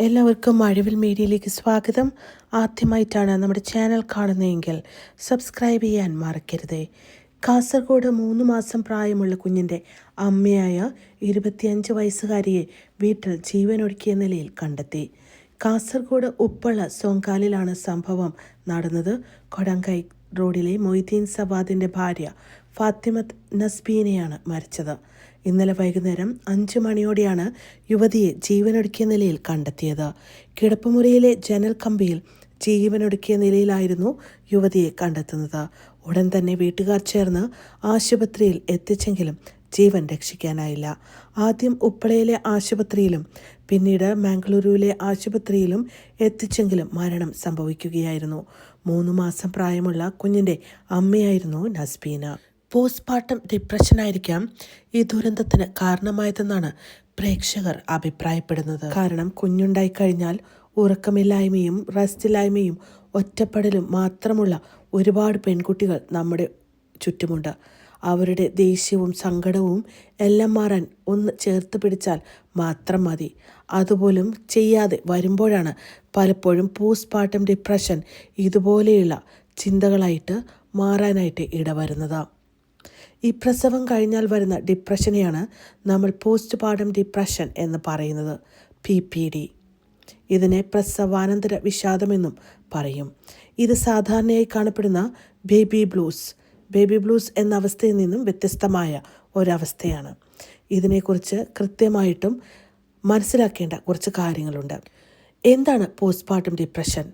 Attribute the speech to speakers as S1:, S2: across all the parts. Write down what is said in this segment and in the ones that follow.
S1: എല്ലാവർക്കും അഴിവിൽ മീഡിയയിലേക്ക് സ്വാഗതം. ആദ്യമായിട്ടാണ് നമ്മുടെ ചാനൽ കാണുന്നതെങ്കിൽ സബ്സ്ക്രൈബ് ചെയ്യാൻ മറക്കരുത്. കാസർഗോഡ് മൂന്ന് മാസം പ്രായമുള്ള കുഞ്ഞിന്റെ അമ്മയായ ഇരുപത്തിയഞ്ച് വയസ്സുകാരിയെ വീട്ടിൽ ജീവനൊടുക്കിയ നിലയിൽ കണ്ടെത്തി. കാസർഗോഡ് ഉപ്പള സോങ്കാലിലാണ് സംഭവം നടന്നത്. കൊടങ്കൈ റോഡിലെ മൊയ്തീൻ സവാദിന്റെ ഭാര്യ ഫാത്തിമത്ത് നസ്ബീനെയാണ് മരിച്ചത്. ഇന്നലെ വൈകുന്നേരം അഞ്ചു മണിയോടെയാണ് യുവതിയെ ജീവനൊടുക്കിയ നിലയിൽ കണ്ടെത്തിയത്. കിടപ്പുമുറിയിലെ ജനൽ കമ്പിയിൽ ജീവനൊടുക്കിയ നിലയിലായിരുന്നു യുവതിയെ കണ്ടെത്തുന്നത്. ഉടൻ തന്നെ വീട്ടുകാർ ചേർന്ന് ആശുപത്രിയിൽ എത്തിച്ചെങ്കിലും ജീവൻ രക്ഷിക്കാനായില്ല. ആദ്യം ഉപ്പളയിലെ ആശുപത്രിയിലും പിന്നീട് മാംഗ്ലൂരുവിലെ ആശുപത്രിയിലും എത്തിച്ചെങ്കിലും മരണം സംഭവിക്കുകയായിരുന്നു. മൂന്ന് മാസം പ്രായമുള്ള കുഞ്ഞിന്റെ അമ്മയായിരുന്നു നസ്ബീന. പോസ്റ്റ്മോർട്ടം ഡിപ്രഷനായിരിക്കാം ഈ ദുരന്തത്തിന് കാരണമായതെന്നാണ് പ്രേക്ഷകർ അഭിപ്രായപ്പെടുന്നത്. കാരണം കുഞ്ഞുണ്ടായി കഴിഞ്ഞാൽ ഉറക്കമില്ലായ്മയും റസ്റ്റില്ലായ്മയും ഒറ്റപ്പെടലും മാത്രമുള്ള ഒരുപാട് പെൺകുട്ടികൾ നമ്മുടെ ചുറ്റുമുണ്ട്. അവരുടെ ദേഷ്യവും സങ്കടവും എല്ലാം മാറാൻ ഒന്ന് ചേർത്ത് പിടിച്ചാൽ മാത്രം മതി. അതുപോലും ചെയ്യാതെ വരുമ്പോഴാണ് പലപ്പോഴും പോസ്റ്റ്മോർട്ടം ഡിപ്രഷൻ ഇതുപോലെയുള്ള ചിന്തകളായിട്ട് മാറാനായിട്ട് ഇടവരുന്നത്. ഈ പ്രസവം കഴിഞ്ഞാൽ വരുന്ന ഡിപ്രഷനെയാണ് നമ്മൾ പോസ്റ്റ് പാർട്ടം ഡിപ്രഷൻ എന്ന് പറയുന്നത് പി പി ഡി ഇതിനെ പ്രസവാനന്തര വിഷാദമെന്നും പറയും. ഇത് സാധാരണയായി കാണപ്പെടുന്ന ബേബി ബ്ലൂസ്. ബേബി ബ്ലൂസ് എന്ന അവസ്ഥയിൽ നിന്നും വ്യത്യസ്തമായ ഒരവസ്ഥയാണ്. ഇതിനെക്കുറിച്ച് കൃത്യമായിട്ടും മനസ്സിലാക്കേണ്ട കുറച്ച് കാര്യങ്ങളുണ്ട്. എന്താണ് പോസ്റ്റ്മോർട്ടം ഡിപ്രഷൻ?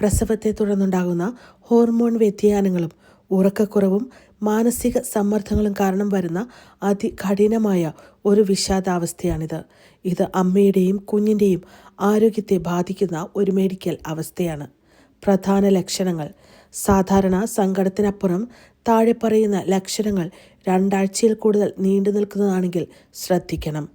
S1: പ്രസവത്തെ തുടർന്നുണ്ടാകുന്ന ഹോർമോൺ വ്യതിയാനങ്ങളും ഉറക്കക്കുറവും മാനസിക സമ്മർദ്ദങ്ങളും കാരണം വരുന്ന അതികഠിനമായ ഒരു വിഷാദാവസ്ഥയാണിത്. ഇത് അമ്മയുടെയും കുഞ്ഞിന്റെയും ആരോഗ്യത്തെ ബാധിക്കുന്ന ഒരു മെഡിക്കൽ അവസ്ഥയാണ്. പ്രധാന ലക്ഷണങ്ങൾ. സാധാരണ സങ്കടത്തിനപ്പുറം താഴെ പറയുന്ന ലക്ഷണങ്ങൾ രണ്ടാഴ്ചയിൽ കൂടുതൽ നീണ്ടു നിൽക്കുന്നതാണെങ്കിൽ ശ്രദ്ധിക്കണം.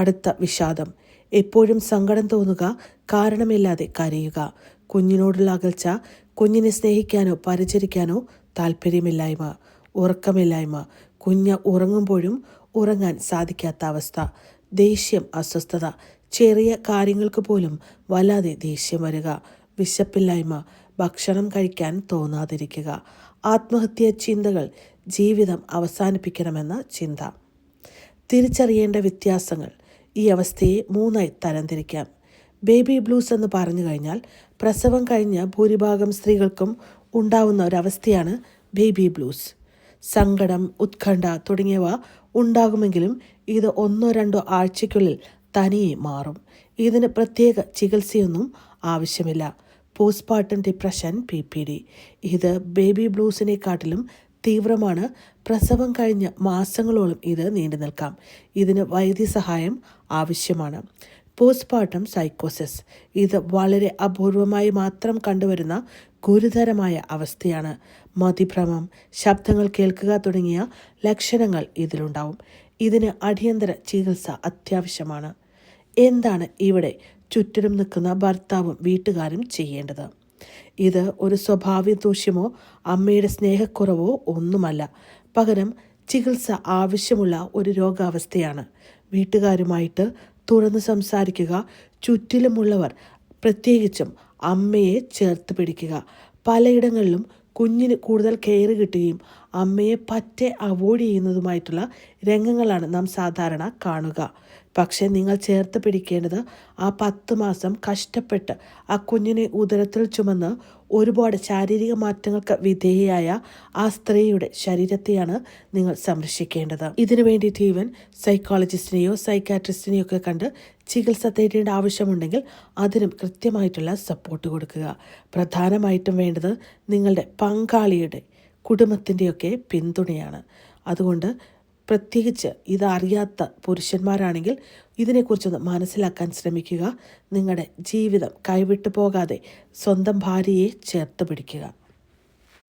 S1: കടുത്ത വിഷാദം. എപ്പോഴും സങ്കടം തോന്നുക കാരണമില്ലാതെ കരയുക. കുഞ്ഞിനോടുള്ള അകൽച്ച കുഞ്ഞിനെ സ്നേഹിക്കാനോ പരിചരിക്കാനോ താല്പര്യമില്ലായ്മ ഉറക്കമില്ലായ്മ കുഞ്ഞ് ഉറങ്ങുമ്പോഴും ഉറങ്ങാൻ സാധിക്കാത്ത അവസ്ഥ ദേഷ്യം അസ്വസ്ഥത ചെറിയ കാര്യങ്ങൾക്ക് പോലും വല്ലാതെ ദേഷ്യം വരിക വിശപ്പില്ലായ്മ ഭക്ഷണം കഴിക്കാൻ തോന്നാതിരിക്കുക ആത്മഹത്യാ ചിന്തകൾ ജീവിതം അവസാനിപ്പിക്കണമെന്ന ചിന്ത. തിരിച്ചറിയേണ്ട വ്യത്യാസങ്ങൾ ഈ അവസ്ഥയെ മൂന്നായി തരംതിരിക്കാം. ബേബി ബ്ലൂസ് എന്ന് പറഞ്ഞു കഴിഞ്ഞാൽ പ്രസവം കഴിഞ്ഞ ഭൂരിഭാഗം സ്ത്രീകൾക്കും ഉണ്ടാവുന്ന ഒരവസ്ഥയാണ് ബേബി ബ്ലൂസ്. സങ്കടം ഉത്കണ്ഠ തുടങ്ങിയവ ഉണ്ടാകുമെങ്കിലും ഇത് ഒന്നോ രണ്ടോ ആഴ്ചയ്ക്കുള്ളിൽ തനിയെ മാറും. ഇതിന് പ്രത്യേക ചികിത്സയൊന്നും ആവശ്യമില്ല. Postpartum depression P P D. ഇത് ബേബി ബ്ലൂസിനെക്കാട്ടിലും തീവ്രമാണ്. പ്രസവം കഴിഞ്ഞ മാസങ്ങളോളം ഇത് നീണ്ടു നിൽക്കാം ഇതിന് വൈദ്യസഹായം ആവശ്യമാണ്. പോസ്റ്റ്മോർട്ടം സൈക്കോസിസ്. ഇത് വളരെ അപൂർവമായി മാത്രം കണ്ടുവരുന്ന ഗുരുതരമായ അവസ്ഥയാണ്. മതിഭ്രമം ശബ്ദങ്ങൾ കേൾക്കുക തുടങ്ങിയ ലക്ഷണങ്ങൾ ഇതിലുണ്ടാവും. ഇതിന് അടിയന്തര ചികിത്സ അത്യാവശ്യമാണ്. എന്താണ് ഇവിടെ ചുറ്റിലും നിൽക്കുന്ന ഭർത്താവും വീട്ടുകാരും ചെയ്യേണ്ടത്? ഇത് ഒരു സ്വഭാവ ദൂഷ്യമോ അമ്മയുടെ സ്നേഹക്കുറവോ ഒന്നുമല്ല. പകരം ചികിത്സ ആവശ്യമുള്ള ഒരു രോഗാവസ്ഥയാണ്. വീട്ടുകാരുമായിട്ട് തുറന്ന് സംസാരിക്കുക. ചുറ്റിലുമുള്ളവർ പ്രത്യേകിച്ചും അമ്മയെ ചേർത്ത് പിടിക്കുക. പലയിടങ്ങളിലും കുഞ്ഞിന് കൂടുതൽ കെയർ കിട്ടുകയും അമ്മയെ പറ്റെ അവോയ്ഡ് ചെയ്യുന്നതുമായിട്ടുള്ള രംഗങ്ങളാണ് നാം സാധാരണ കാണുക. പക്ഷേ നിങ്ങൾ ചേർത്ത് പിടിക്കേണ്ടത് ആ പത്ത് മാസം കഷ്ടപ്പെട്ട് ആ കുഞ്ഞിനെ ഉദരത്തിൽ ചുമന്ന് ഒരുപാട് ശാരീരിക മാറ്റങ്ങൾക്ക് വിധേയയായ ആ സ്ത്രീയുടെ ശരീരത്തെയാണ് നിങ്ങൾ സംരക്ഷിക്കേണ്ടത്. ഇതിനു വേണ്ടിയിട്ട് ഈവൻ സൈക്കോളജിസ്റ്റിനെയോ സൈക്കാട്രിസ്റ്റിനെയോ ഒക്കെ കണ്ട് ചികിത്സ തേടേണ്ട ആവശ്യമുണ്ടെങ്കിൽ അതിനും കൃത്യമായിട്ടുള്ള സപ്പോർട്ട് കൊടുക്കുക. പ്രധാനമായിട്ടും വേണ്ടത് നിങ്ങളുടെ പങ്കാളിയുടെ കുടുംബത്തിന്റെയൊക്കെ പിന്തുണയാണ്. അതുകൊണ്ട് പ്രത്യേകിച്ച് ഇതറിയാത്ത പുരുഷന്മാരാണെങ്കിൽ ഇതിനെക്കുറിച്ചൊന്ന് മനസ്സിലാക്കാൻ ശ്രമിക്കുക. നിങ്ങളുടെ ജീവിതം കൈവിട്ടു പോകാതെ സ്വന്തം ഭാര്യയെ ചേർത്ത് പിടിക്കുക.